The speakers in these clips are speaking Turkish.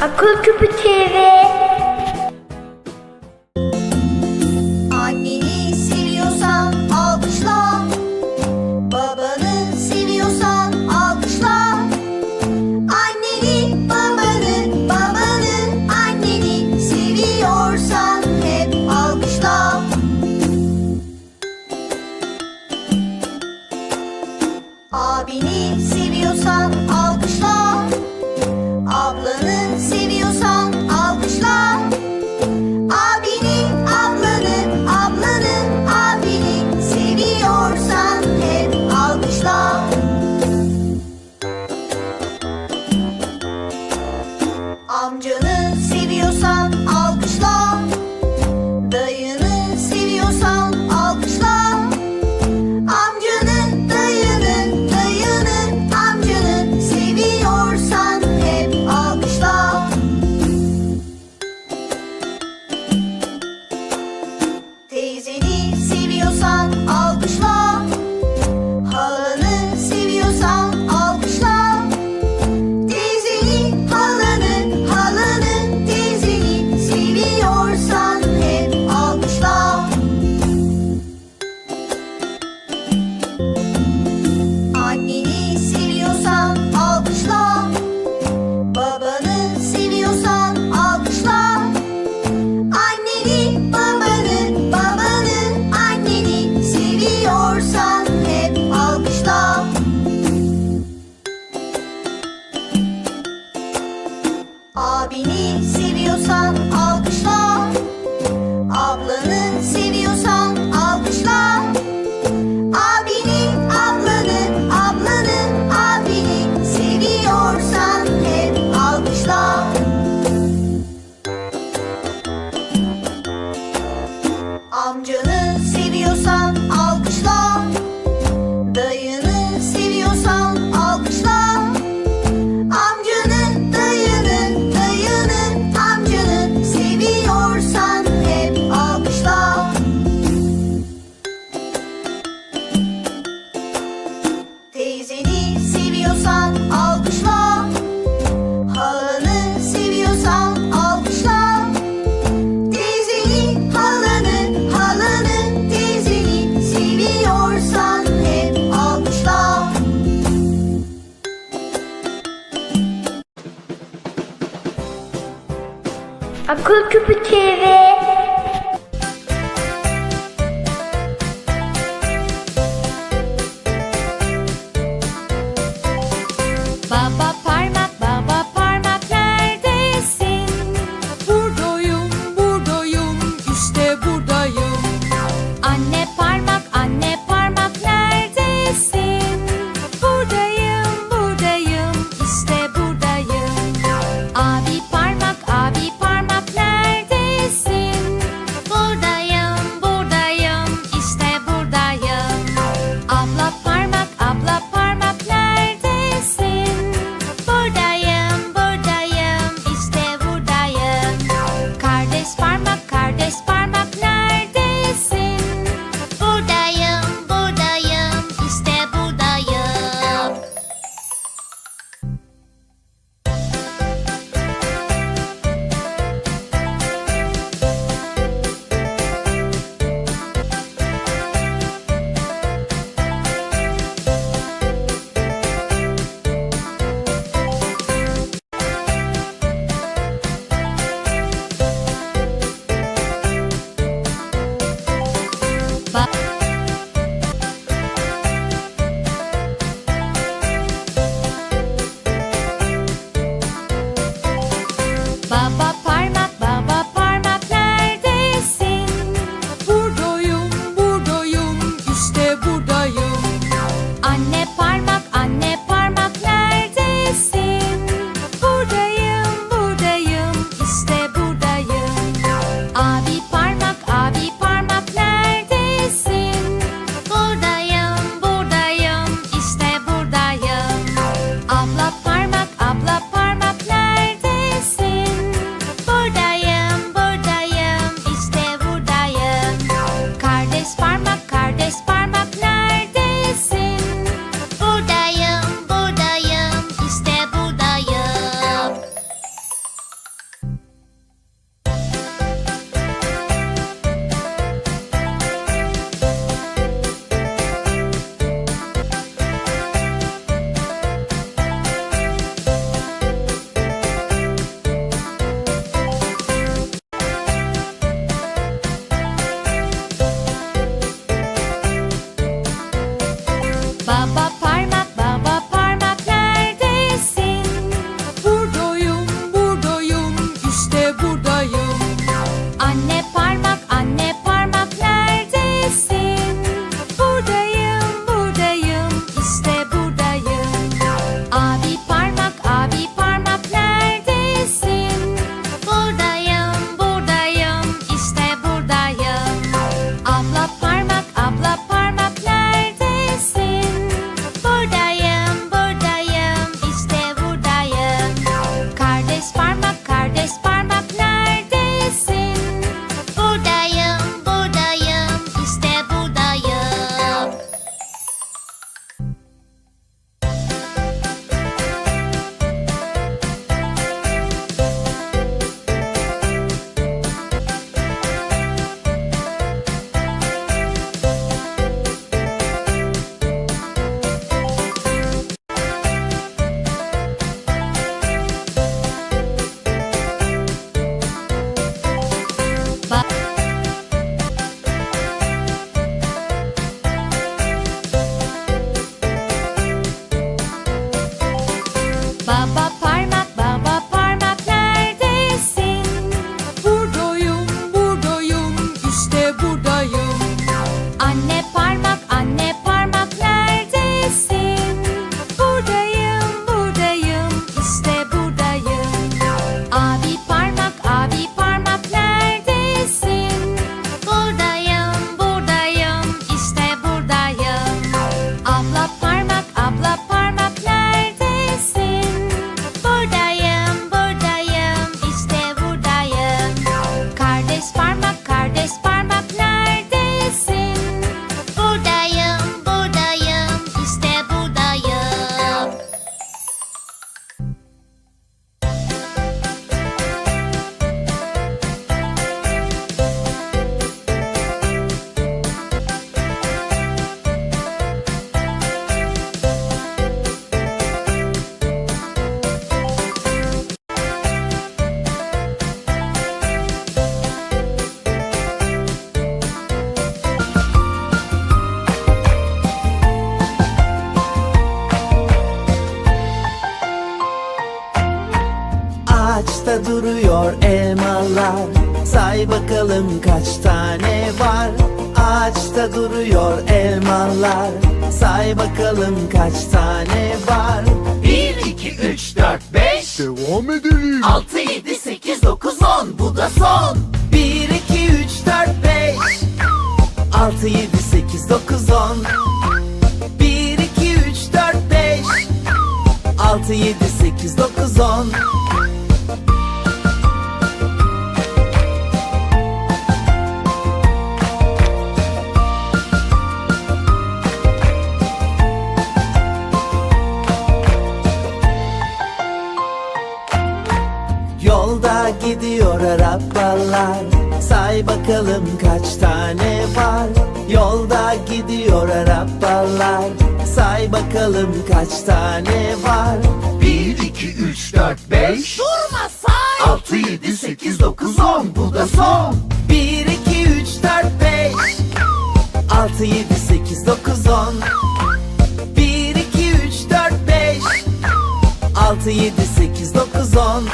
Akıl Küpü TV. Akıl kaç tane var Ağaçta duruyor elmalar Say bakalım kaç tane var? 1, 2, 3, 4, 5 Devam edelim. 6, 7, 8, 9, 10 Bu da son. 1, 2, 3, 4, 5 6, 7, 8, 9, 10 1, 2, 3, 4, 5 6, 7, 8, 9, 10 arabalar Say bakalım kaç tane var? 1, 2, 3, 4, 5. Durma say. 6, 7, 8, 9, 10. Bu da son. 1, 2, 3, 4, 5 6, 7, 8, 9, 10 1, 2, 3, 4, 5 6, 7, 8, 9, 10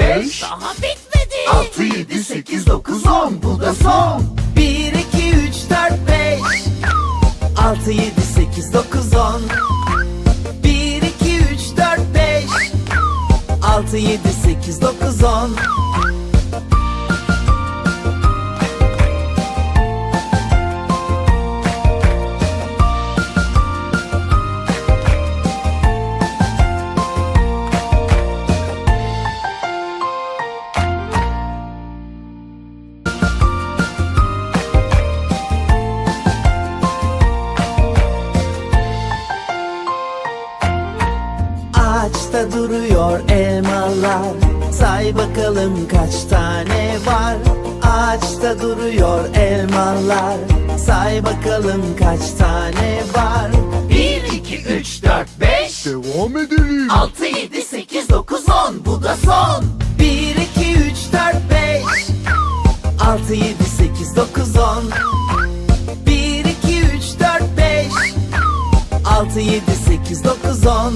3, 4, 5. Daha bitmedi 6, 7, 8, 9, 10. Bu da son. 1, 2, 3, 4, 5 6, 7, 8, 9, 10 1, 2, 3, 4, 5 6, 7, 8, 9, 10 Say bakalım kaç tane var. Ağaçta duruyor elmalar. Say bakalım kaç tane var. 1, 2, 3, 4, 5 Devam edelim. 6, 7, 8, 9, 10 Bu da son. 1, 2, 3, 4, 5 6, 7, 8, 9, 10 1, 2, 3, 4, 5 6, 7, 8, 9, 10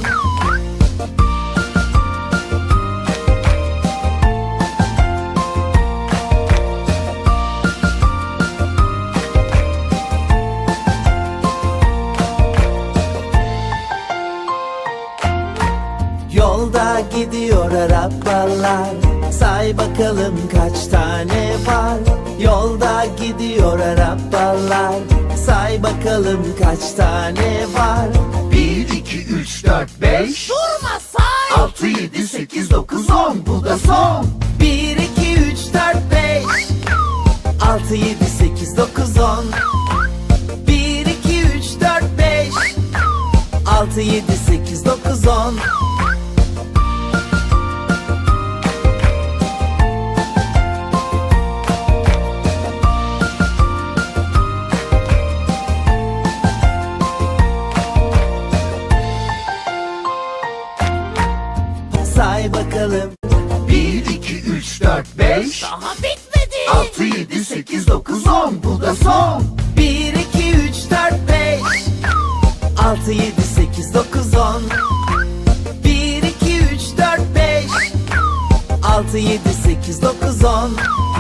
arabalar Say bakalım kaç tane var? Yolda gidiyor arabalar Say bakalım kaç tane var? 1, 2, 3, 4, 5 Durma say. 6, 7, 8, 9, 10 Bu da son. 1, 2, 3, 4, 5 6, 7, 8, 9, 10 1, 2, 3, 4, 5 6, 7, 8, 9, 10 6, 7, 8, 9, 10